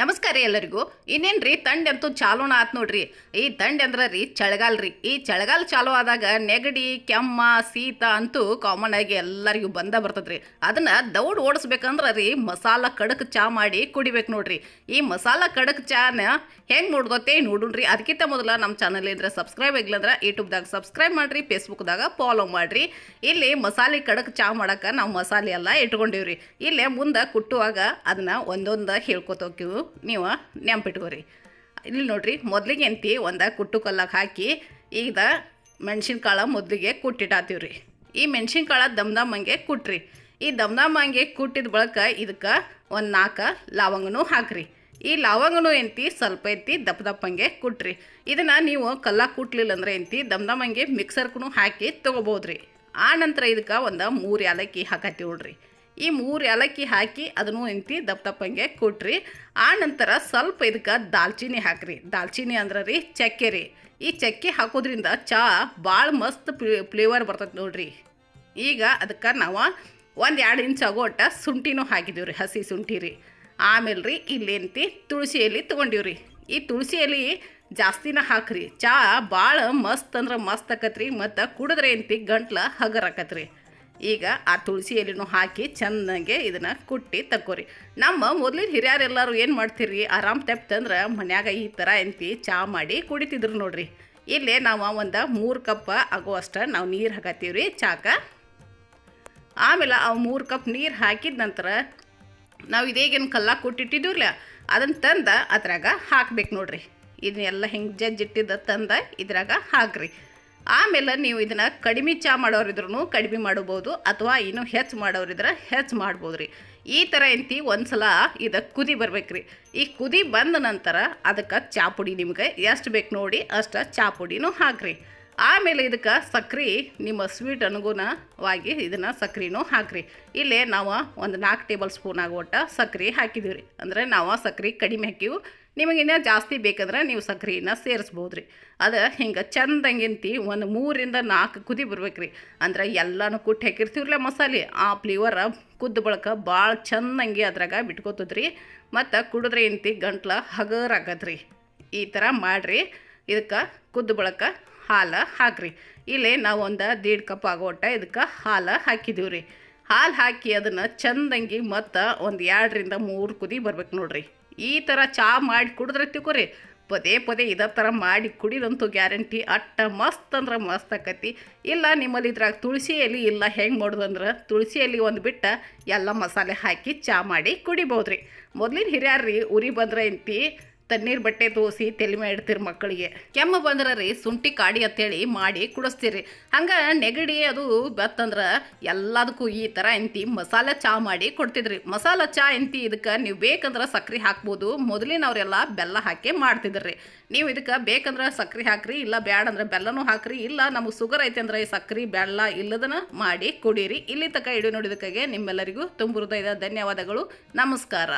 ನಮಸ್ಕಾರ ರೀ ಎಲ್ಲರಿಗೂ. ರೀ ತಂಡ ಅಂತೂ ಚಾಲೂನ ಆತ್ ನೋಡ್ರಿ. ಈ ತಂಡ ಅಂದ್ರೆ ರೀ ಚಳಿಗಾಲ ರೀ. ಈ ಚಳಿಗಾಲ ಚಾಲು ಆದಾಗ ನೆಗಡಿ, ಕೆಮ್ಮ, ಶೀತ ಅಂತೂ ಕಾಮನ್ ಆಗಿ ಎಲ್ಲರಿಗೂ ಬಂದ ಬರ್ತದ್ರಿ ಅದನ್ನ ದೌಡ್ ಓಡಿಸ್ಬೇಕಂದ್ರ ರೀ ಮಸಾಲ ಕಡಕ್ ಚಾ ಮಾಡಿ ಕುಡಿಬೇಕು ನೋಡ್ರಿ. ಈ ಮಸಾಲ ಕಡಕ್ ಚಾನ ಹೆಂಗ್ ನೋಡ್ದತ್ತೆ ನೋಡುಣ್ರಿ ಅದಕ್ಕಿಂತ ಮೊದಲು ನಮ್ಮ ಚಾನಲ್ ಇದ್ರೆ ಸಬ್ಸ್ಕ್ರೈಬ್ ಆಗಿಲ್ಲಂದ್ರ ಯೂಟ್ಯೂಬ್ದಾಗ ಸಬ್ಸ್ಕ್ರೈಬ್ ಮಾಡ್ರಿ, ಫೇಸ್ಬುಕ್ದಾಗ ಫಾಲೋ ಮಾಡ್ರಿ. ಇಲ್ಲಿ ಮಸಾಲೆ ಕಡಕ್ ಚಾ ಮಾಡಕ್ಕೆ ನಾವು ಮಸಾಲೆ ಎಲ್ಲ ಇಟ್ಕೊಂಡಿವ್ರಿ. ಇಲ್ಲೇ ಮುಂದೆ ಕುಟ್ಟುವಾಗ ಅದನ್ನ ಒಂದೊಂದು ಹೇಳ್ಕೊತ ಹೋಗ್ತೀವಿ. ನೀವು ನೆಂಪಿಟ್ಕೋರಿ. ಇಲ್ಲಿ ನೋಡ್ರಿ, ಮೊದಲಿಗೆ ಎಂತಿ ಒಂದು ಕುಟ್ಟು ಕೊಲ್ಲಕ್ಕೆ ಹಾಕಿ ಈಗ ಮೆಣಸಿನ್ಕಾಳು ಮೊದಲಿಗೆ ಕುಟ್ಟಿಟ್ಟಾತೀವ್ರಿ. ಈ ಮೆಣಸಿನ್ಕಾಳು ದಮ್ ದಮ್ಮಂಗೆ ಕುಟ್ರಿ. ಈ ದಮ್ ದಮ್ಮಂಗೆ ಕುಟ್ಟಿದ ಬಳಿಕ ಇದಕ್ಕೆ ಒಂದು ನಾಲ್ಕು ಲವಂಗನೂ ಹಾಕ್ರಿ. ಈ ಲವಂಗನು ಎಂತಿ ಸ್ವಲ್ಪ ಎತ್ತಿ ದಪ್ಪ ದಪ್ಪಂಗೆ ಕುಟ್ರಿ. ಇದನ್ನು ನೀವು ಕಲ್ಲ ಕುಟ್ಲಿಲ್ಲ ಅಂದ್ರೆ ಎಂತಿ ದಮ್ ದಮ್ಮಂಗೆ ಮಿಕ್ಸರ್ಗೂ ಹಾಕಿ ತೊಗೋಬೋದ್ರಿ. ಆ ನಂತರ ಇದಕ್ಕೆ ಒಂದು ಮೂರು ಏಲಕ್ಕಿ ಹಾಕತ್ತೀವಿ ನೋಡ್ರಿ ಈ ಮೂರು ಏಲಕ್ಕಿ ಹಾಕಿ ಅದನ್ನು ಎಂತಿ ದಪ್ಪ ದಪ್ಪಂಗೆ ಕೊಟ್ರಿ. ಆ ನಂತರ ಸ್ವಲ್ಪ ಇದಕ್ಕೆ ದಾಲ್ಚಿನ್ನಿ ಹಾಕ್ರಿ. ದಾಲ್ಚಿನ್ನಿ ಅಂದ್ರೆ ರೀ ಚಕ್ಕೆ ರೀ. ಈ ಚಕ್ಕೆ ಹಾಕೋದ್ರಿಂದ ಚಾ ಭಾಳ ಮಸ್ತ್ ಫ್ಲೇವರ್ ಬರ್ತೈತೆ ನೋಡ್ರಿ. ಈಗ ಅದಕ್ಕೆ ನಾವು ಒಂದು ಎರಡು ಇಂಚ್ ಆಗೋಟ ಶುಂಠಿನೂ ಹಾಕಿದೀವಿ ರೀ, ಹಸಿ ಶುಂಠಿ ರೀ. ಆಮೇಲೆ ರೀ ಇಲ್ಲೇಂತಿ ತುಳಸಿ ಎಲೆ ತೊಗೊಂಡೀವಿ ಈ ತುಳಸಿ ಎಲೆ ಜಾಸ್ತಿನ ಹಾಕ್ರಿ. ಚಾ ಭಾಳ ಮಸ್ತ್ ಅಂದ್ರೆ ಮಸ್ತ್ ಆಕತ್ರಿ ಮತ್ತು ಕುಡಿದ್ರೆ ಎಂತಿ ಗಂಟ್ಲ ಹಗರ್ ಆಕತ್ರಿ. ಈಗ ಆ ತುಳಸಿ ಎಲೆನೂ ಹಾಕಿ ಚೆನ್ನಾಗೆ ಇದನ್ನು ಕುಟ್ಟಿ ತಕ್ಕೋರಿ. ನಮ್ಮ ಮೊದಲಿನ ಹಿರಿಯರೆಲ್ಲರೂ ಏನು ಮಾಡ್ತೀರಿ ಆರಾಮ್ ತೆಪ್ತಂದ್ರೆ ಮನ್ಯಾಗ ಈ ಥರ ಎಂತಿ ಚಾ ಮಾಡಿ ಕುಡಿತಿದ್ರು ನೋಡ್ರಿ. ಇಲ್ಲಿ ನಾವು ಒಂದು ಮೂರು ಕಪ್ ಆಗುವಷ್ಟು ನಾವು ನೀರು ಹಾಕತ್ತೀವಿ ರೀ ಚಾಕ. ಆಮೇಲೆ ಆ ಮೂರು ಕಪ್ ನೀರು ಹಾಕಿದ ನಂತರ ನಾವು ಇದೇಗೇನು ಕಲ್ಲ ಕುಟ್ಟಿಟ್ಟಿದ್ದೀವಲ್ಲ ಅದನ್ನು ತಂದು ಅದ್ರಾಗ ಹಾಕ್ಬೇಕು ನೋಡ್ರಿ. ಇದನ್ನೆಲ್ಲ ಹಿಂಗೆ ಜಜ್ಜಿಟ್ಟಿದ್ದ ತಂದು ಇದ್ರಾಗ ಹಾಕ್ರಿ. ಆಮೇಲೆ ನೀವು ಇದನ್ನು ಕಡಿಮೆ ಚಾ ಮಾಡೋರಿದ್ರು ಕಡಿಮೆ ಮಾಡ್ಬೋದು ಅಥವಾ ಇನ್ನೂ ಹೆಚ್ಚು ಮಾಡೋರಿದ್ರೆ ಹೆಚ್ಚು ಮಾಡ್ಬೋದು ರೀ ಈ ಥರ ಎಂತಿ ಒಂದು ಸಲ ಇದಕ್ಕೆ ಕುದಿ ಬರ್ಬೇಕ್ರಿ. ಈ ಕುದಿ ಬಂದ ನಂತರ ಅದಕ್ಕೆ ಚಾ ಪುಡಿ ನಿಮ್ಗೆ ಎಷ್ಟು ಬೇಕು ನೋಡಿ ಅಷ್ಟು ಚಾ ಪುಡಿನೂ ಹಾಕ್ರಿ. ಆಮೇಲೆ ಇದಕ್ಕೆ ಸಕ್ರೆ ನಿಮ್ಮ ಸ್ವೀಟ್ ಅನುಗುಣವಾಗಿ ಇದನ್ನು ಸಕ್ರೆನೂ ಹಾಕ್ರಿ. ಇಲ್ಲೇ ನಾವು ಒಂದು ನಾಲ್ಕು ಟೇಬಲ್ ಸ್ಪೂನ್ ಆಗುವಟ್ಟ ಸಕ್ರೆ ಹಾಕಿದ್ದೀವಿ ರೀ ಅಂದರೆ ನಾವು ಸಕ್ರೆ ಕಡಿಮೆ ಹಾಕಿವು. ನಿಮಗಿನ್ನ ಜಾಸ್ತಿ ಬೇಕಂದ್ರೆ ನೀವು ಸಕ್ರೆನ ಸೇರಿಸ್ಬೋದು ರೀ ಅದು ಹಿಂಗೆ ಚಂದಂಗಿಂತಿ ಒಂದು ಮೂರಿಂದ ನಾಲ್ಕು ಕುದಿ ಬರ್ಬೇಕು ರೀ ಅಂದ್ರೆ ಎಲ್ಲನೂ ಕುಟ್ಟಿ ಹಾಕಿರ್ತೀವ್ರಲ್ಲ ಮಸಾಲೆ, ಆ ಫ್ಲೇವರ ಕುದ್ದು ಬಳಕ ಭಾಳ ಚಂದಂಗೆ ಅದ್ರಾಗ ಬಿಟ್ಕೋತದ್ರಿ. ಮತ್ತು ಕುಡಿದ್ರೆ ಇಂತಿ ಗಂಟ್ಲ ಹಗರ್ ರೀ ಈ ಥರ ಮಾಡಿರಿ. ಇದಕ್ಕೆ ಕುದ್ದು ಬಳಕ ಹಾಲು ಹಾಕ್ರಿ. ಇಲ್ಲಿ ನಾವು ಒಂದು ದೀಡ್ ಕಪ್ ಆಗೋಟ ಇದಕ್ಕೆ ಹಾಲು ಹಾಕಿದೀವಿ ರೀ ಹಾಲು ಹಾಕಿ ಅದನ್ನು ಚಂದಂಗಿ ಮತ್ತು ಒಂದು ಎರಡರಿಂದ ಮೂರು ಕುದಿ ಬರ್ಬೇಕು ನೋಡ್ರಿ. ಈ ಥರ ಚಾ ಮಾಡಿ ಕುಡಿದ್ರೆ ತಿಳ್ಕೊರಿ ಪದೇ ಪದೇ ಇದೇ ಥರ ಮಾಡಿ ಕುಡಿದಂತೂ ಗ್ಯಾರಂಟಿ. ಅಟ್ಟ ಮಸ್ತ್ ಅಂದ್ರೆ ಮಸ್ತ್ ಆಕತಿ. ಇಲ್ಲ ನಿಮ್ಮಲ್ಲಿ ಇದ್ರಾಗ ತುಳಸಿ ಎಲೆ ಇಲ್ಲ ಹೆಂಗೆ ಮಾಡೋದಂದ್ರೆ ತುಳಸಿ ಎಲೆ ಒಂದು ಬಿಟ್ಟು ಎಲ್ಲ ಮಸಾಲೆ ಹಾಕಿ ಚಾ ಮಾಡಿ ಕುಡಿಬೋದ್ರಿ ಮೊದಲಿನ ಮೊದ್ಲಿನ ಹಿರಿಯರು ರೀ ಉರಿ ಬಂದ್ರೆ ಎಂತಿ ತಣ್ಣೀರು ಬಟ್ಟೆ ತೋಸಿ ತಲೆ ಇಡ್ತೀರಿ ಮಕ್ಕಳಿಗೆ. ಕೆಮ್ಮು ಬಂದ್ರೆ ರೀ ಶುಂಠಿ ಕಾಡಿ ಅಂತೇಳಿ ಮಾಡಿ ಕುಡಿಸ್ತೀರಿ. ಹಂಗೆ ನೆಗಡಿ ಅದು ಬತ್ತಂದ್ರೆ ಎಲ್ಲದಕ್ಕೂ ಈ ಥರ ಎಂತಿ ಮಸಾಲೆ ಚಾ ಮಾಡಿ ಕೊಡ್ತಿದ್ರಿ. ಮಸಾಲ ಚಾ ಎಂತಿ ಇದಕ್ಕೆ ನೀವು ಬೇಕಂದ್ರೆ ಸಕ್ರೆ ಹಾಕ್ಬೋದು. ಮೊದಲಿನವರೆಲ್ಲ ಬೆಲ್ಲ ಹಾಕಿ ಮಾಡ್ತಿದ್ರಿ. ನೀವು ಇದಕ್ಕೆ ಬೇಕಂದ್ರೆ ಸಕ್ರೆ ಹಾಕ್ರಿ, ಇಲ್ಲ ಬ್ಯಾಡ ಅಂದ್ರೆ ಬೆಲ್ಲನೂ ಹಾಕ್ರಿ, ಇಲ್ಲ ನಮಗೆ ಶುಗರ್ ಐತೆ ಅಂದ್ರೆ ಸಕ್ರೆ, ಬೆಲ್ಲ ಇಲ್ಲದನ್ನ ಮಾಡಿ ಕುಡೀರಿ. ಇಲ್ಲಿ ತನಕ ಇಡೀ ನೋಡಿದಕ್ಕಾಗೆ ನಿಮ್ಮೆಲ್ಲರಿಗೂ ತುಂಬ ಹೃದಯದ ಧನ್ಯವಾದಗಳು. ನಮಸ್ಕಾರ.